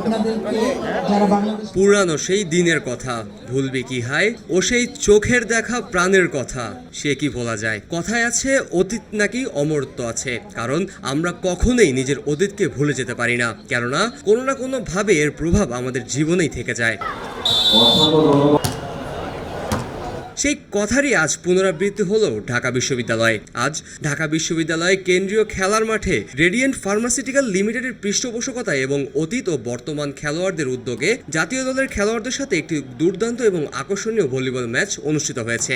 আপনাদেরকে যারা বাংলাদেশ পুরানো সেই দিনের কথা ভুলবি কি হায়? ও সেই চোখের দেখা প্রাণের কথা সে কি বলা যায়? কথায় আছে অতীত নাকি অমরত্ব আছে। কারণ আমরা কখনোই নিজের অতীতকে ভুলে যেতে পারি না। কেননা কোনো না কোনো ভাবে এর প্রভাব আমাদের জীবনেই থেকে যায়। সেই কথারই আজ পুনরাবৃত্তি হলো ঢাকা বিশ্ববিদ্যালয়ে। আজ ঢাকা বিশ্ববিদ্যালয়ে কেন্দ্রীয় খেলার মাঠে রেডিয়েন্ট ফার্মাসিউটিক্যাল লিমিটেডের পৃষ্ঠপোষকতায় এবং অতীত ও বর্তমান খেলোয়াড়দের উদ্যোগে জাতীয় দলের খেলোয়াড়দের সাথে একটি দুর্দান্ত এবং আকর্ষণীয় ভলিবল ম্যাচ অনুষ্ঠিত হয়েছে।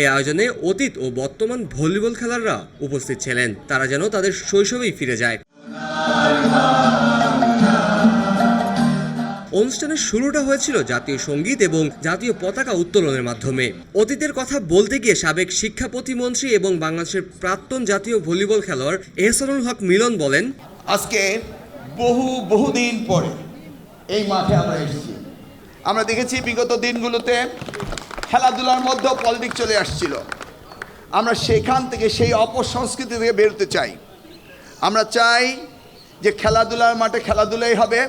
এই আয়োজনে অতীত ও বর্তমান ভলিবল খেলোয়াড়রা উপস্থিত ছিলেন। তারা যেন তাদের শৈশবেই ফিরে যায়। অনুষ্ঠানের শুরুটা হয়েছিল জাতীয় সংগীত এবং জাতীয় পতাকা উত্তোলনের মাধ্যমে। অতীতের কথা বলতে গিয়ে সাবেক শিক্ষা প্রতিমন্ত্রী এবং বাংলাদেশের প্রাক্তন জাতীয় ভলিবল খেলোয়াড় এহসানুল হক মিলন বলেন, আজকে বহু বহুদিন পরে এই মাঠে আমরা এসেছি। আমরা দেখেছি বিগত দিনগুলোতে খেলাধুলার মধ্যেও পলিটিক্স চলে আসছিল। আমরা সেখান থেকে সেই অপসংস্কৃতি থেকে বেরোতে চাই। আমরা চাই যে খেলাধুলার মাঠে খেলাধুলাই হবে।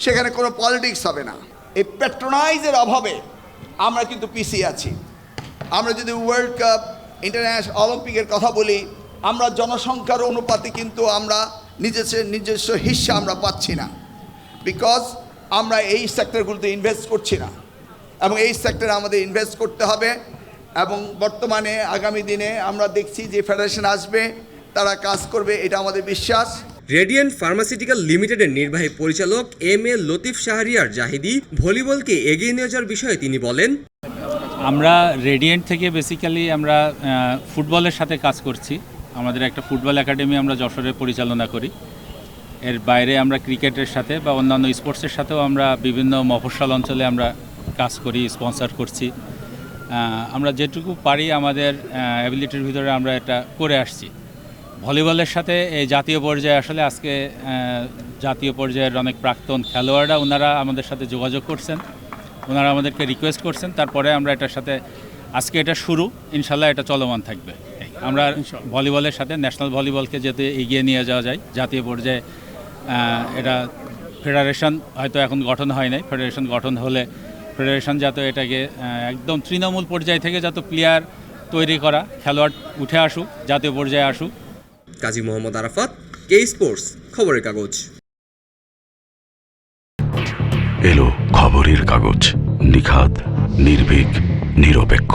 সেখানে কোনো পলিটিক্স হবে না। এই প্যাট্রোনাইজের অভাবে আমরা কিন্তু পিছিয়ে আছি। আমরা যদি ওয়ার্ল্ড কাপ ইন্টারন্যাশনাল অলিম্পিকের কথা বলি, আমরা জনসংখ্যার অনুপাতে কিন্তু আমরা নিজস্ব নিজস্ব হিস্সা আমরা পাচ্ছি না। বিকজ আমরা এই সেক্টরগুলোতে ইনভেস্ট করছি না। এবং এই সেক্টরে আমাদের ইনভেস্ট করতে হবে। এবং বর্তমানে, আগামী দিনে আমরা দেখছি যে ফেডারেশন আসবে, তারা কাজ করবে, এটা আমাদের বিশ্বাস। রেডিয়েন্ট ফার্মাসিউটিক্যাল লিমিটেডের নির্বাহী পরিচালক এম এ লতিফ শাহরিয়ার জাহিদি ভলিবলকে এগিয়ে নিয়ে যাওয়ার বিষয়ে তিনি বলেন, আমরা রেডিয়েন্ট থেকে বেসিক্যালি আমরা ফুটবলের সাথে কাজ করছি। আমাদের একটা ফুটবল একাডেমি আমরা যশোরে পরিচালনা করি। এর বাইরে আমরা ক্রিকেটের সাথে বা অন্যান্য স্পোর্টসের সাথেও আমরা বিভিন্ন মফস্বল অঞ্চলে আমরা কাজ করি, স্পন্সর করছি। আমরা যেটুকু পারি আমাদের অ্যাবিলিটির ভিতরে আমরা এটা করে আসছি। ভলিবলের সাথে এই জাতীয় পর্যায়ে আসলে আজকে জাতীয় পর্যায়ের অনেক প্রাক্তন খেলোয়াড়রা ওনারা আমাদের সাথে যোগাযোগ করছেন। ওনারা আমাদেরকে রিকোয়েস্ট করছেন। তারপরে আমরা এটার সাথে আজকে এটা শুরু। ইনশাল্লাহ এটা চলমান থাকবে। আমরা ভলিবলের সাথে ন্যাশনাল ভলিবলকে যাতে এগিয়ে নিয়ে যাওয়া যায়। জাতীয় পর্যায়ে এটা ফেডারেশন হয়তো এখন গঠন হয় নাই। ফেডারেশন গঠন হলে ফেডারেশন যাতে এটাকে একদম তৃণমূল পর্যায় থেকে যত প্লেয়ার তৈরি করা খেলোয়াড় উঠে আসুক জাতীয় পর্যায়ে আসুক। কাজী মোহাম্মদ আরাফাত কে স্পোর্টস খবরের কাগজ। এলো খবরের কাগজ নিখাদ নির্ভীক নিরপেক্ষ।